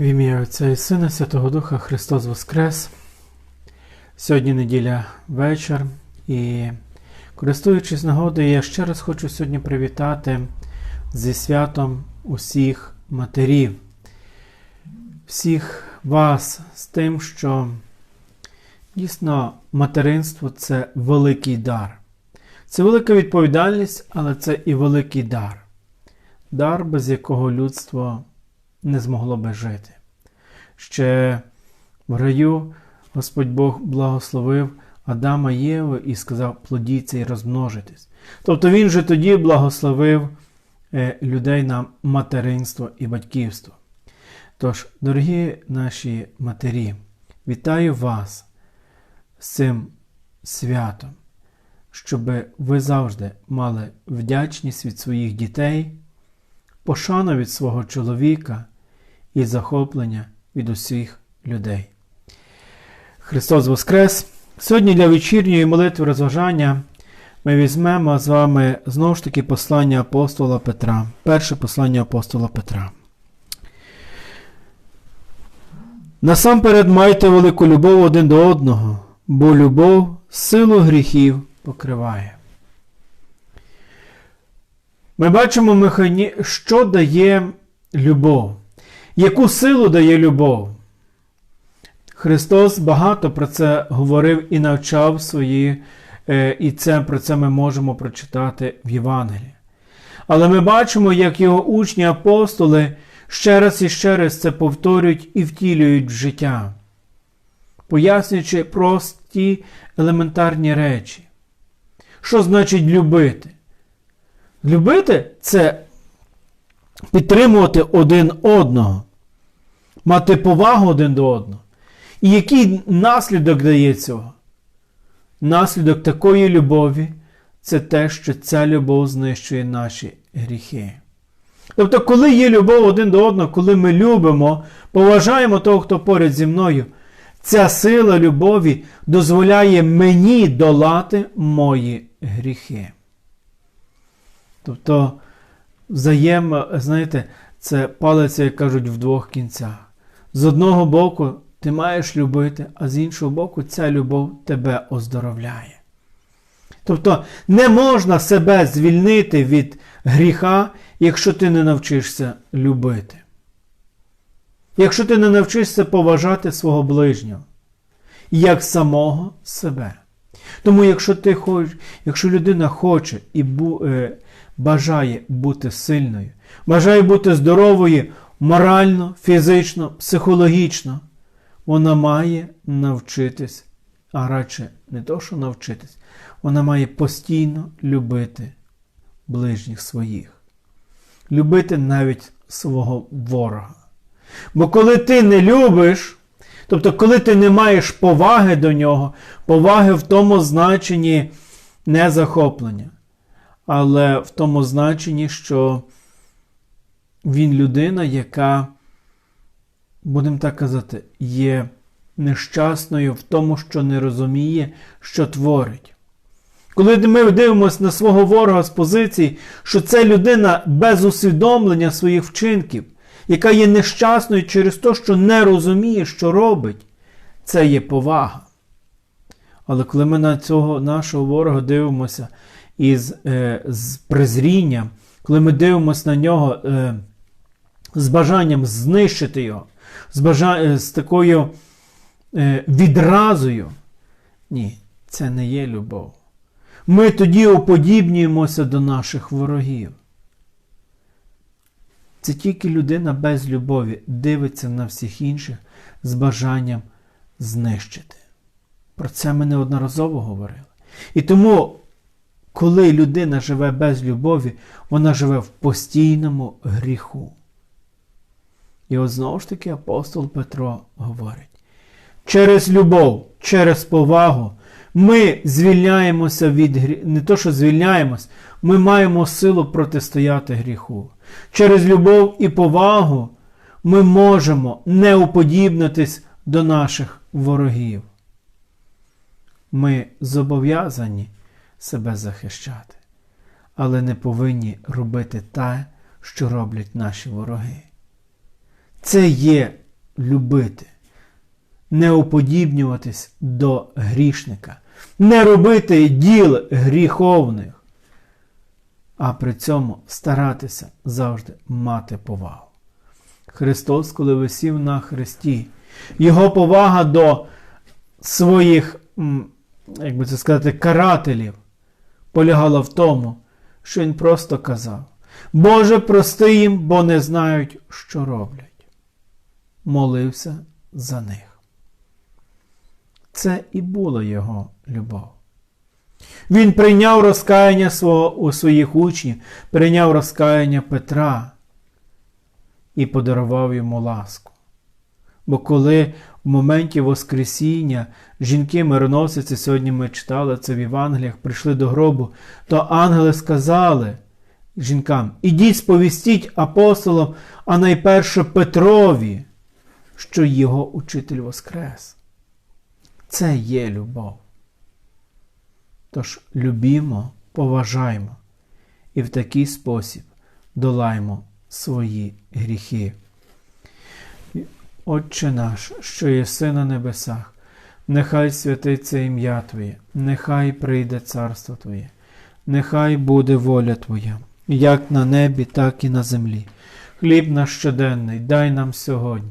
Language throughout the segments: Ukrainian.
В ім'я Отця і Сина Святого Духа Христос Воскрес. Сьогодні неділя вечір, і користуючись нагодою, я ще раз хочу сьогодні привітати зі святом усіх матерів, всіх вас з тим, що дійсно материнство це великий дар. Це велика відповідальність, але це і великий дар. Дар, без якого людство не змогло би жити. Ще в раю Господь Бог благословив Адама Єву і сказав: плодіться і розмножитись. Тобто Він же тоді благословив е, людей на материнство і батьківство. Тож, дорогі наші матері, вітаю вас з цим святом, щоб ви завжди мали вдячність від своїх дітей, пошану від свого чоловіка і захоплення від усіх людей. Христос Воскрес! Сьогодні для вечірньої молитви розважання ми візьмемо з вами знову ж таки послання апостола Петра. Перше послання апостола Петра. Насамперед майте велику любов один до одного, бо любов силу гріхів покриває. Ми бачимо, що дає любов. Яку силу дає любов? Христос багато про це говорив і навчав свої, е, і це, про це ми можемо прочитати в Євангелії. Але ми бачимо, як його учні апостоли ще раз і ще раз це повторюють і втілюють в життя, пояснюючи прості елементарні речі. Що значить любити? Любити це підтримувати один одного, мати повагу один до одного. І який наслідок дає цього? Наслідок такої любові це те, що ця любов знищує наші гріхи. Тобто, коли є любов один до одного, коли ми любимо, поважаємо того, хто поряд зі мною, ця сила любові дозволяє мені долати мої гріхи. Тобто, взаєм, знаєте, це палиця, як кажуть, в двох кінцях. З одного боку, ти маєш любити, а з іншого боку, ця любов тебе оздоровляє. Тобто не можна себе звільнити від гріха, якщо ти не навчишся любити. Якщо ти не навчишся поважати свого ближнього, як самого себе. Тому, якщо ти хочеш, якщо людина хоче і бу, е, бажає бути сильною, бажає бути здоровою морально, фізично, психологічно, вона має навчитись, а радше не то, що навчитись, вона має постійно любити ближніх своїх, любити навіть свого ворога. Бо коли ти не любиш, тобто, коли ти не маєш поваги до нього, поваги в тому значенні не захоплення, але в тому значенні, що він людина, яка, будемо так казати, є нещасною в тому, що не розуміє, що творить. Коли ми дивимося на свого ворога з позиції, що це людина без усвідомлення своїх вчинків, яка є нещасною через те, що не розуміє, що робить, це є повага. Але коли ми на цього нашого ворога дивимося із е, з презрінням, коли ми дивимося на нього е, з бажанням знищити його, з, бажа... з такою е, відразою, ні, це не є любов. Ми тоді уподібнюємося до наших ворогів. Це тільки людина без любові дивиться на всіх інших з бажанням знищити. Про це ми неодноразово говорили. І тому, коли людина живе без любові, вона живе в постійному гріху. І от знову ж таки апостол Петро говорить: через любов, через повагу ми звільняємося від гріху. Не то, що звільняємось, ми маємо силу протистояти гріху. Через любов і повагу ми можемо не уподібнитись до наших ворогів. Ми зобов'язані себе захищати, але не повинні робити те, що роблять наші вороги. Це є любити, не уподібнюватись до грішника, не робити діл гріховних, а при цьому старатися завжди мати повагу. Христос, коли висів на Христі, Його повага до своїх, як би це сказати, карателів полягала в тому, що Він просто казав: Боже, прости їм, бо не знають, що роблять. Молився за них. Це і була його любов. Він прийняв розкаяння свого, у своїх учнів, прийняв розкаяння Петра і подарував йому ласку. Бо коли в моменті Воскресіння жінки мироносиці, сьогодні ми читали це в Євангеліях, прийшли до гробу, то ангели сказали жінкам: ідіть сповістіть апостолам, а найперше Петрові, що його учитель Воскрес. Це є любов. Тож любімо, поважаймо і в такий спосіб долаймо свої гріхи. Отче наш, що єси на небесах, нехай святиться ім'я Твоє, нехай прийде царство Твоє, нехай буде воля Твоя, як на небі, так і на землі. Хліб наш щоденний, дай нам сьогодні,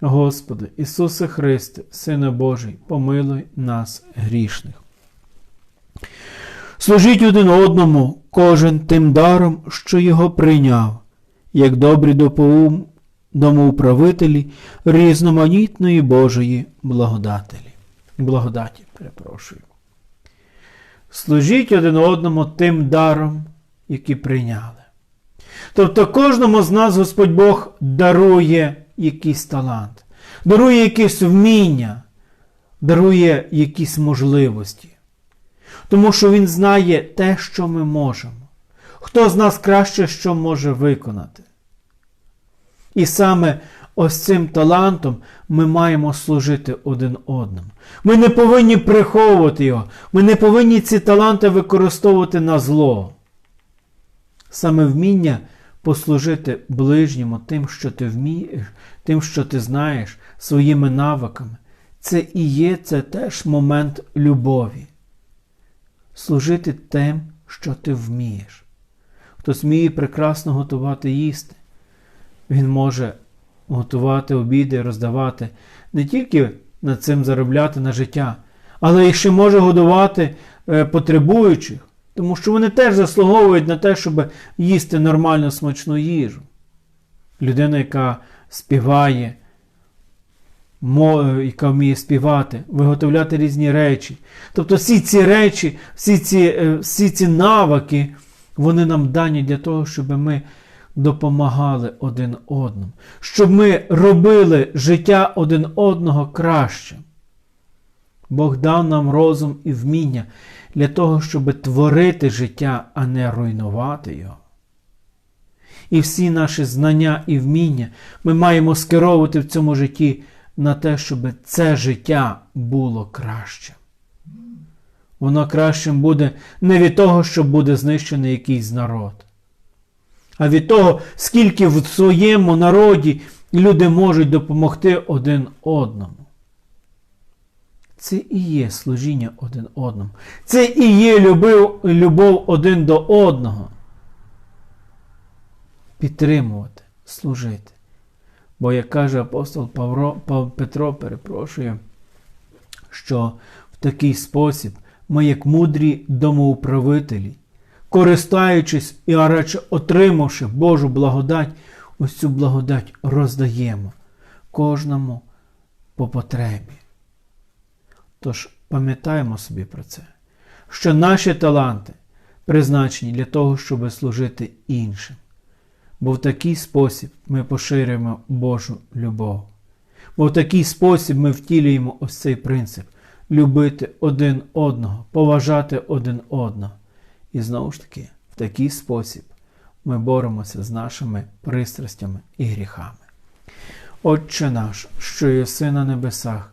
Господи, Ісусе Христе, Сину Божий, помилуй нас грішних. Служіть один одному, кожен тим даром, що його прийняв, як добрі допоум, домоуправителі різноманітної Божої благодателі. Благодаті, перепрошую. Служіть один одному тим даром, які прийняли. Тобто кожному з нас Господь Бог дарує якийсь талант, дарує якесь вміння, дарує якісь можливості. Тому що Він знає те, що ми можемо. Хто з нас краще що може виконати. І саме ось цим талантом ми маємо служити один одному. Ми не повинні приховувати його, ми не повинні ці таланти використовувати на зло. Саме вміння послужити ближньому тим, що ти вмієш, тим, що ти знаєш, своїми навиками. Це і є це теж момент любові. Служити тим, що ти вмієш. Хтось вміє прекрасно готувати їсти. Він може готувати обіди, роздавати, не тільки над цим заробляти на життя, але і ще може годувати е, потребуючих, тому що вони теж заслуговують на те, щоб їсти нормальну смачну їжу. Людина, яка співає, яка вміє співати, виготовляти різні речі. Тобто всі ці речі, всі ці, е, всі ці навики, вони нам дані для того, щоб ми допомагали один одному, щоб ми робили життя один одного кращим. Бог дав нам розум і вміння для того, щоб творити життя, а не руйнувати його. І всі наші знання і вміння ми маємо скеровувати в цьому житті на те, щоб це життя було кращим. Воно кращим буде не від того, що буде знищений якийсь народ, а від того, скільки в своєму народі люди можуть допомогти один одному. Це і є служіння один одному. Це і є любов, любов один до одного. Підтримувати, служити. Бо, як каже апостол Павро, Петро, перепрошую, що в такий спосіб ми, як мудрі домоуправителі, користаючись і а радше отримавши Божу благодать, ось цю благодать роздаємо кожному по потребі. Тож пам'ятаємо собі про це, що наші таланти призначені для того, щоб служити іншим. Бо в такий спосіб ми поширюємо Божу любов. Бо в такий спосіб ми втілюємо ось цей принцип любити один одного, поважати один одного. І знову ж таки, в такий спосіб ми боремося з нашими пристрастями і гріхами. Отче наш, що єси на небесах,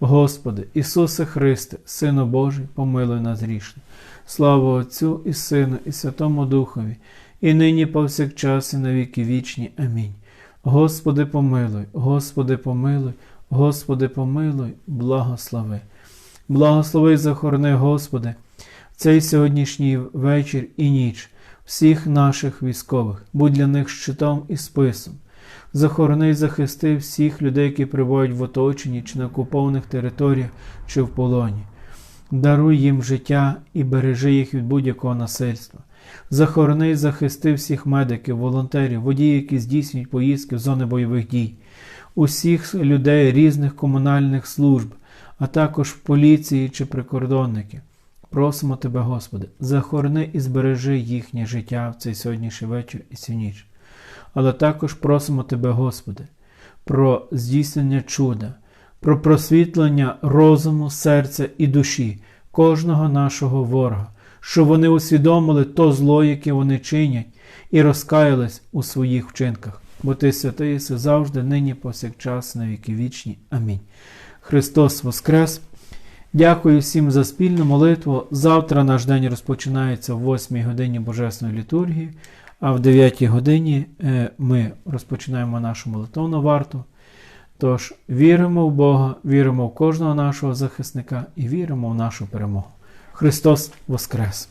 Господи, Ісусе Христе, Сину Божий, помилуй нас грішне. Слава Отцю і Сину, і Святому Духові, і нині повсякчас, і на віки вічні. Амінь. Господи, помилуй, Господи, помилуй, Господи, помилуй, благослови. Благослови захорони, Господи, цей сьогоднішній вечір і ніч всіх наших військових, будь для них щитом і списом. Захорони і захисти всіх людей, які перебувають в оточенні чи на окупованих територіях, чи в полоні. Даруй їм життя і бережи їх від будь-якого насильства. Захорони і захисти всіх медиків, волонтерів, водіїв, які здійснюють поїздки в зони бойових дій, усіх людей різних комунальних служб, а також поліції чи прикордонників. Просимо Тебе, Господи, захорони і збережи їхнє життя в цей сьогоднішній вечір і цю ніч. Але також просимо Тебе, Господи, про здійснення чуда, про просвітлення розуму, серця і душі кожного нашого ворога, щоб вони усвідомили то зло, яке вони чинять, і розкаялись у своїх вчинках. Бо Ти святий єси завжди, нині, повсякчас, на віки вічні. Амінь. Христос Воскрес! Дякую всім за спільну молитву. Завтра наш день розпочинається в 8 годині Божесної літургії, а в 9 годині е, ми розпочинаємо нашу молитовну варту. Тож віримо в Бога, віримо в кожного нашого захисника і віримо в нашу перемогу. Христос Воскрес!